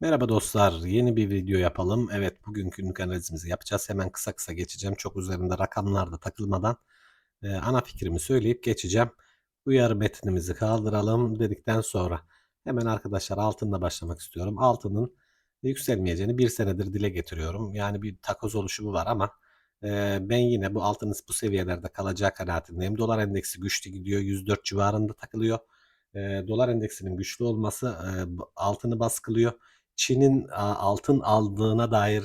Merhaba dostlar, yeni bir video yapalım. Evet, bugünkü günlük analizimizi yapacağız. Hemen kısa kısa geçeceğim. Çok üzerinde rakamlarda takılmadan e, ana fikrimi söyleyip geçeceğim. Uyarı metnimizi kaldıralım dedikten sonra hemen arkadaşlar altınla başlamak istiyorum. Altının yükselmeyeceğini bir senedir dile getiriyorum. Yani bir takoz oluşumu var ama e, ben yine bu altının bu seviyelerde kalacağı kanaatindeyim. Dolar endeksi güçlü gidiyor. 104 civarında takılıyor. E, dolar endeksinin güçlü olması e, altını baskılıyor. Çin'in altın aldığına dair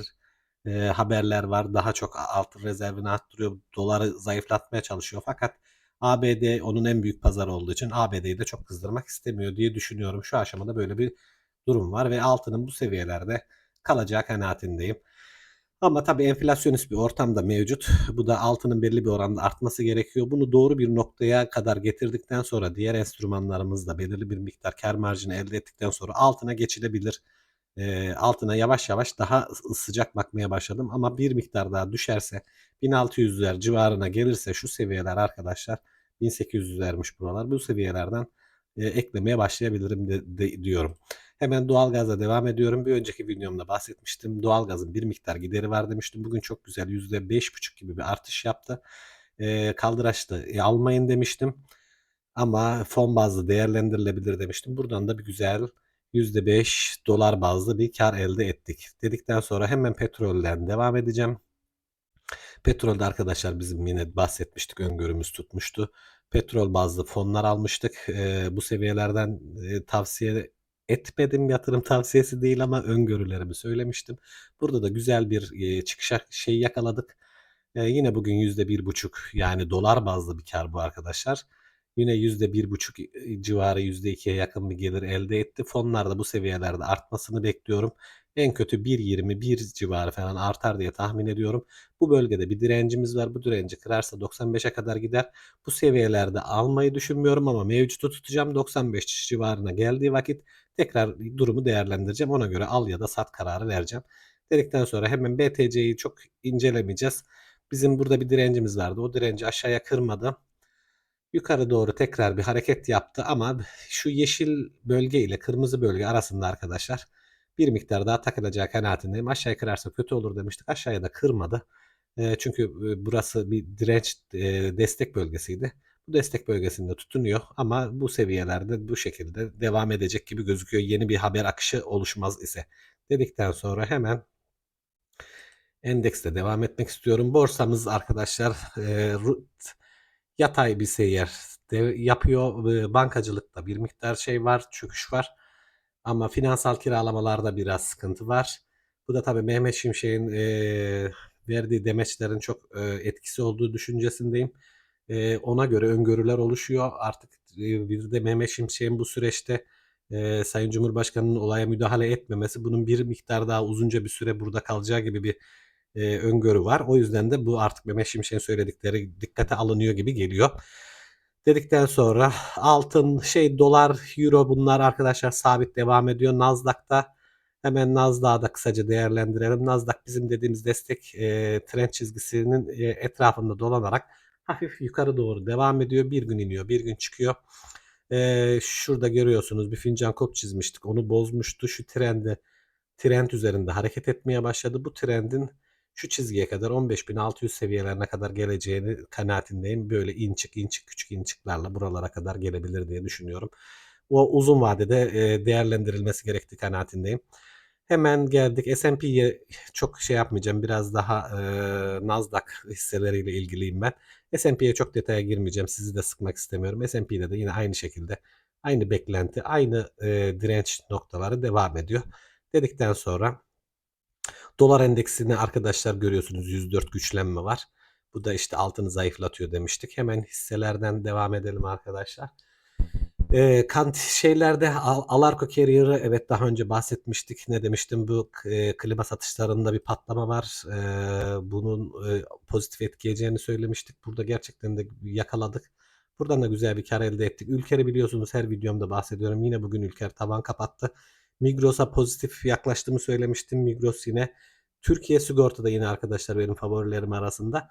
e, haberler var. Daha çok altın rezervini arttırıyor. Doları zayıflatmaya çalışıyor. Fakat ABD onun en büyük pazarı olduğu için ABD'yi de çok kızdırmak istemiyor diye düşünüyorum. Şu aşamada böyle bir durum var ve altının bu seviyelerde kalacağı kanaatindeyim. Ama tabii enflasyonist bir ortamda mevcut. Bu da altının belli bir oranda artması gerekiyor. Bunu doğru bir noktaya kadar getirdikten sonra diğer enstrümanlarımızda belirli bir miktar kar marjını elde ettikten sonra altına geçilebilir. E, altına yavaş yavaş daha sıcak bakmaya başladım. Ama bir miktar daha düşerse 1600'ler civarına gelirse şu seviyeler arkadaşlar 1800'lermiş buralar. Bu seviyelerden e, eklemeye başlayabilirim de, de, diyorum. Hemen doğalgazla devam ediyorum. Bir önceki videomda bahsetmiştim. Doğalgazın bir miktar gideri var demiştim. Bugün çok güzel %5,5 gibi bir artış yaptı. E, kaldıraçlı e, almayın demiştim. Ama fon bazlı değerlendirilebilir demiştim. Buradan da bir güzel %5 dolar bazlı bir kar elde ettik. Dedikten sonra hemen petrolden devam edeceğim. Petrolde arkadaşlar bizim yine bahsetmiştik öngörümüz tutmuştu. Petrol bazlı fonlar almıştık. E, bu seviyelerden e, tavsiye etmedim yatırım tavsiyesi değil ama öngörülerimi söylemiştim. Burada da güzel bir e, çıkışa şey yakaladık. E, yine bugün %1,5 yani dolar bazlı bir kar bu arkadaşlar. Yine %1,5 civarı %2'ye yakın bir gelir elde etti. Fonlarda bu seviyelerde artmasını bekliyorum. En kötü 1.20 1 civarı falan artar diye tahmin ediyorum. Bu bölgede bir direncimiz var. Bu direnci kırarsa 95'e kadar gider. Bu seviyelerde almayı düşünmüyorum ama mevcutu tutacağım. 95 civarına geldiği vakit tekrar durumu değerlendireceğim. Ona göre al ya da sat kararı vereceğim. Dedikten sonra hemen BTC'yi çok incelemeyeceğiz. Bizim burada bir direncimiz vardı. O direnci aşağıya kırmadı yukarı doğru tekrar bir hareket yaptı ama şu yeşil bölge ile kırmızı bölge arasında arkadaşlar bir miktar daha takılacağı kanaatindeyim. Aşağıya kırarsa kötü olur demiştik. Aşağıya da kırmadı. E, çünkü burası bir direnç e, destek bölgesiydi. Bu destek bölgesinde tutunuyor ama bu seviyelerde bu şekilde devam edecek gibi gözüküyor. Yeni bir haber akışı oluşmaz ise. Dedikten sonra hemen endekste devam etmek istiyorum. Borsamız arkadaşlar e, yatay bir seyir de yapıyor. Bankacılıkta bir miktar şey var, çöküş var. Ama finansal kiralamalarda biraz sıkıntı var. Bu da tabii Mehmet Şimşek'in e, verdiği demeçlerin çok e, etkisi olduğu düşüncesindeyim. E, ona göre öngörüler oluşuyor. Artık e, bir de Mehmet Şimşek'in bu süreçte e, Sayın Cumhurbaşkanı'nın olaya müdahale etmemesi bunun bir miktar daha uzunca bir süre burada kalacağı gibi bir e, öngörü var. O yüzden de bu artık Mehmet Şimşek'in söyledikleri dikkate alınıyor gibi geliyor. Dedikten sonra altın, şey dolar, euro bunlar arkadaşlar sabit devam ediyor. Nasdaq'ta hemen Nasdaq'ı da kısaca değerlendirelim. Nasdaq bizim dediğimiz destek e, trend çizgisinin e, etrafında dolanarak hafif yukarı doğru devam ediyor. Bir gün iniyor, bir gün çıkıyor. E, şurada görüyorsunuz bir fincan kop çizmiştik. Onu bozmuştu. Şu trendi trend üzerinde hareket etmeye başladı. Bu trendin şu çizgiye kadar 15.600 seviyelerine kadar geleceğini kanaatindeyim. Böyle inçik inçik küçük inçiklerle buralara kadar gelebilir diye düşünüyorum. O uzun vadede e, değerlendirilmesi gerektiği kanaatindeyim. Hemen geldik. S&P'ye çok şey yapmayacağım. Biraz daha e, Nasdaq hisseleriyle ilgiliyim ben. S&P'ye çok detaya girmeyeceğim. Sizi de sıkmak istemiyorum. S&P'de de yine aynı şekilde aynı beklenti, aynı e, direnç noktaları devam ediyor. Dedikten sonra Dolar endeksini arkadaşlar görüyorsunuz 104 güçlenme var. Bu da işte altını zayıflatıyor demiştik. Hemen hisselerden devam edelim arkadaşlar. E, kant şeylerde Al Alarko Carrier'ı evet daha önce bahsetmiştik. Ne demiştim bu e, klima satışlarında bir patlama var. E, bunun e, pozitif etkileyeceğini söylemiştik. Burada gerçekten de yakaladık. Buradan da güzel bir kar elde ettik. Ülker'i biliyorsunuz her videomda bahsediyorum. Yine bugün Ülker tavan kapattı. Migros'a pozitif yaklaştığımı söylemiştim. Migros yine Türkiye sigortada yine arkadaşlar benim favorilerim arasında.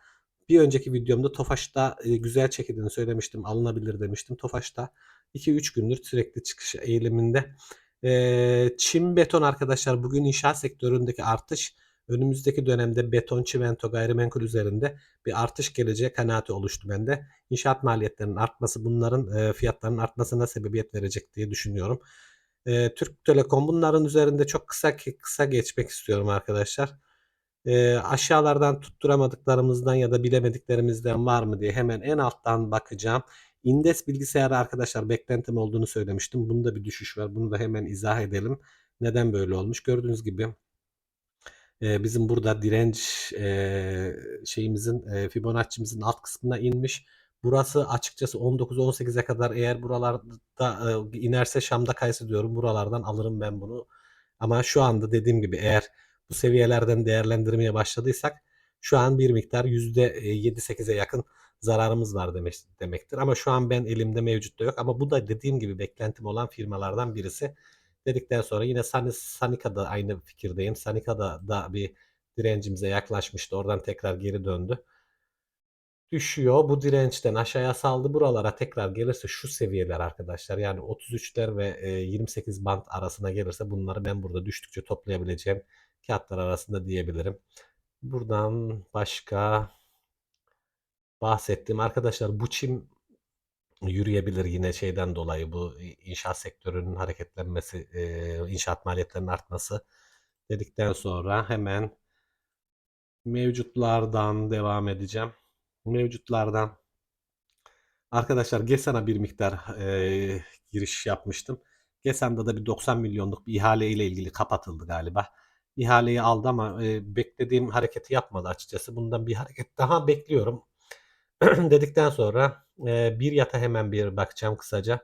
Bir önceki videomda Tofaş'ta e, güzel çekildiğini söylemiştim. Alınabilir demiştim. Tofaş'ta 2-3 gündür sürekli çıkış eğiliminde. Eee, çim beton arkadaşlar bugün inşaat sektöründeki artış önümüzdeki dönemde beton, çimento, gayrimenkul üzerinde bir artış geleceği kanaati oluştu bende. İnşaat maliyetlerinin artması bunların e, fiyatlarının artmasına sebebiyet verecek diye düşünüyorum. E, Türk Telekom bunların üzerinde çok kısa kısa geçmek istiyorum arkadaşlar. E, aşağılardan tutturamadıklarımızdan ya da bilemediklerimizden var mı diye hemen en alttan bakacağım. Indes bilgisayarı arkadaşlar beklentim olduğunu söylemiştim. Bunda bir düşüş var. Bunu da hemen izah edelim. Neden böyle olmuş? Gördüğünüz gibi e, bizim burada direnç e, şeyimizin e, Fibonacci'mizin alt kısmına inmiş. Burası açıkçası 19-18'e kadar eğer buralarda e, inerse Şam'da kayısı diyorum. Buralardan alırım ben bunu. Ama şu anda dediğim gibi eğer bu seviyelerden değerlendirmeye başladıysak şu an bir miktar %7-8'e yakın zararımız var demek, demektir. Ama şu an ben elimde mevcut da yok. Ama bu da dediğim gibi beklentim olan firmalardan birisi. Dedikten sonra yine Sanika'da aynı fikirdeyim. Sanika'da da bir direncimize yaklaşmıştı. Oradan tekrar geri döndü. Düşüyor. Bu dirençten aşağıya saldı. Buralara tekrar gelirse şu seviyeler arkadaşlar. Yani 33'ler ve 28 band arasına gelirse bunları ben burada düştükçe toplayabileceğim kağıtlar arasında diyebilirim. Buradan başka bahsettiğim arkadaşlar bu çim yürüyebilir yine şeyden dolayı bu inşaat sektörünün hareketlenmesi, inşaat maliyetlerinin artması dedikten sonra hemen mevcutlardan devam edeceğim. Mevcutlardan arkadaşlar GESAN'a bir miktar e, giriş yapmıştım. GESAN'da da bir 90 milyonluk bir ihale ile ilgili kapatıldı galiba. İhaleyi aldı ama e, beklediğim hareketi yapmadı açıkçası. Bundan bir hareket daha bekliyorum. dedikten sonra e, bir yata hemen bir bakacağım kısaca.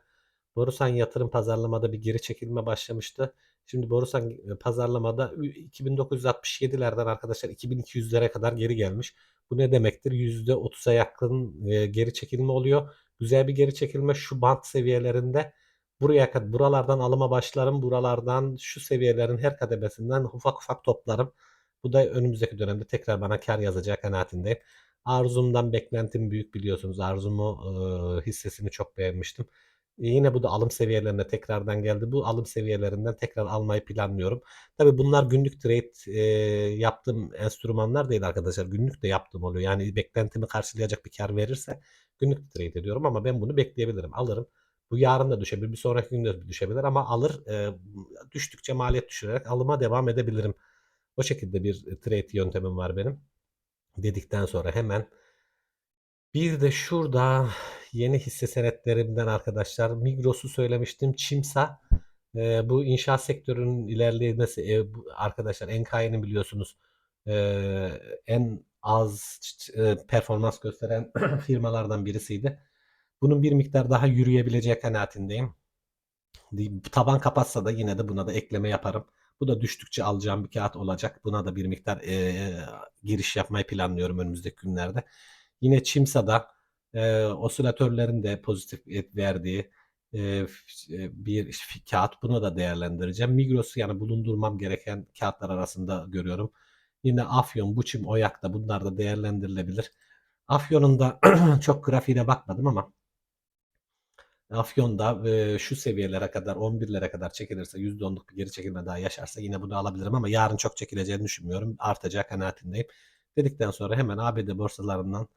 Borusan yatırım pazarlamada bir geri çekilme başlamıştı. Şimdi Borusan pazarlamada 2967'lerden arkadaşlar 2200'lere kadar geri gelmiş. Bu ne demektir? %30'a yakın e, geri çekilme oluyor. Güzel bir geri çekilme şu bant seviyelerinde buraya kadar buralardan alıma başlarım. Buralardan şu seviyelerin her kademesinden ufak ufak toplarım. Bu da önümüzdeki dönemde tekrar bana kar yazacak kanaatindeyim. Arzumdan beklentim büyük biliyorsunuz. Arzumu e, hissesini çok beğenmiştim. E, yine bu da alım seviyelerine tekrardan geldi. Bu alım seviyelerinden tekrar almayı planlıyorum. Tabii bunlar günlük trade e, yaptığım enstrümanlar değil arkadaşlar. Günlük de yaptığım oluyor. Yani beklentimi karşılayacak bir kar verirse günlük trade ediyorum ama ben bunu bekleyebilirim. Alırım. Bu yarın da düşebilir, bir sonraki gün de düşebilir ama alır e, düştükçe maliyet düşürerek alıma devam edebilirim. O şekilde bir trade yöntemim var benim. Dedikten sonra hemen bir de şurada yeni hisse senetlerimden arkadaşlar Migros'u söylemiştim. Çimsa e, bu inşaat sektörünün ilerlemesi e, bu, arkadaşlar Enkayi'nin biliyorsunuz e, en az e, performans gösteren firmalardan birisiydi. Bunun bir miktar daha yürüyebileceği kanaatindeyim. Taban kapatsa da yine de buna da ekleme yaparım. Bu da düştükçe alacağım bir kağıt olacak. Buna da bir miktar e, giriş yapmayı planlıyorum önümüzdeki günlerde. Yine Çimsa'da e, osilatörlerin de pozitif verdiği e, bir kağıt. Bunu da değerlendireceğim. Migros'u yani bulundurmam gereken kağıtlar arasında görüyorum. Yine Afyon, Buçim, Oyak da bunlar da değerlendirilebilir. Afyon'un da çok grafiğine bakmadım ama Afyon'da e, şu seviyelere kadar 11'lere kadar çekilirse %10'luk bir geri çekilme daha yaşarsa yine bunu alabilirim ama yarın çok çekileceğini düşünmüyorum. Artacak kanaatindeyim. Dedikten sonra hemen ABD borsalarından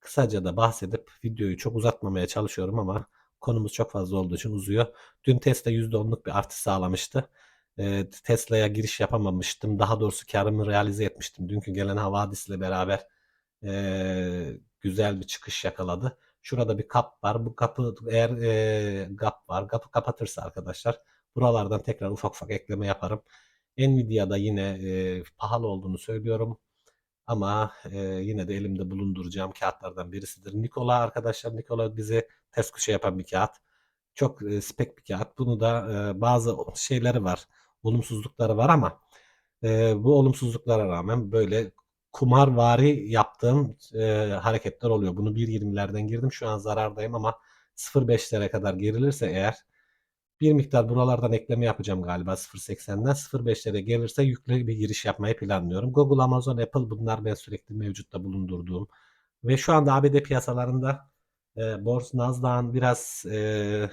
kısaca da bahsedip videoyu çok uzatmamaya çalışıyorum ama konumuz çok fazla olduğu için uzuyor. Dün Tesla %10'luk bir artış sağlamıştı. E, Tesla'ya giriş yapamamıştım. Daha doğrusu karımı realize etmiştim. Dünkü gelen havadisle beraber e, güzel bir çıkış yakaladı. Şurada bir kap var. Bu kapı eğer e, gap var. Kapı kapatırsa arkadaşlar buralardan tekrar ufak ufak ekleme yaparım. Nvidia'da yine e, pahalı olduğunu söylüyorum. Ama e, yine de elimde bulunduracağım kağıtlardan birisidir. Nikola arkadaşlar Nikola bize ters köşe yapan bir kağıt. Çok e, spek bir kağıt. Bunu da e, bazı şeyleri var. Olumsuzlukları var ama e, bu olumsuzluklara rağmen böyle kumarvari yaptığım e, hareketler oluyor. Bunu 1.20'lerden girdim. Şu an zarardayım ama 0.5'lere kadar gerilirse eğer bir miktar buralardan ekleme yapacağım galiba 0.80'den 0.5'lere gelirse yüklü bir giriş yapmayı planlıyorum. Google, Amazon, Apple bunlar ben sürekli mevcutta bulundurduğum ve şu anda ABD piyasalarında e, Bors Nasdaq'ın biraz e,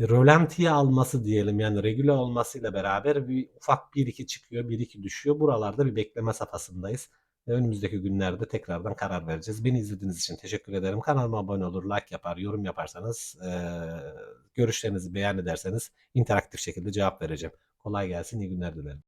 rölantiye alması diyelim yani regüle olmasıyla beraber bir ufak 1-2 çıkıyor, 1-2 düşüyor. Buralarda bir bekleme safhasındayız. Önümüzdeki günlerde tekrardan karar vereceğiz. Beni izlediğiniz için teşekkür ederim. Kanalıma abone olur, like yapar, yorum yaparsanız, görüşlerinizi beyan ederseniz interaktif şekilde cevap vereceğim. Kolay gelsin, iyi günler dilerim.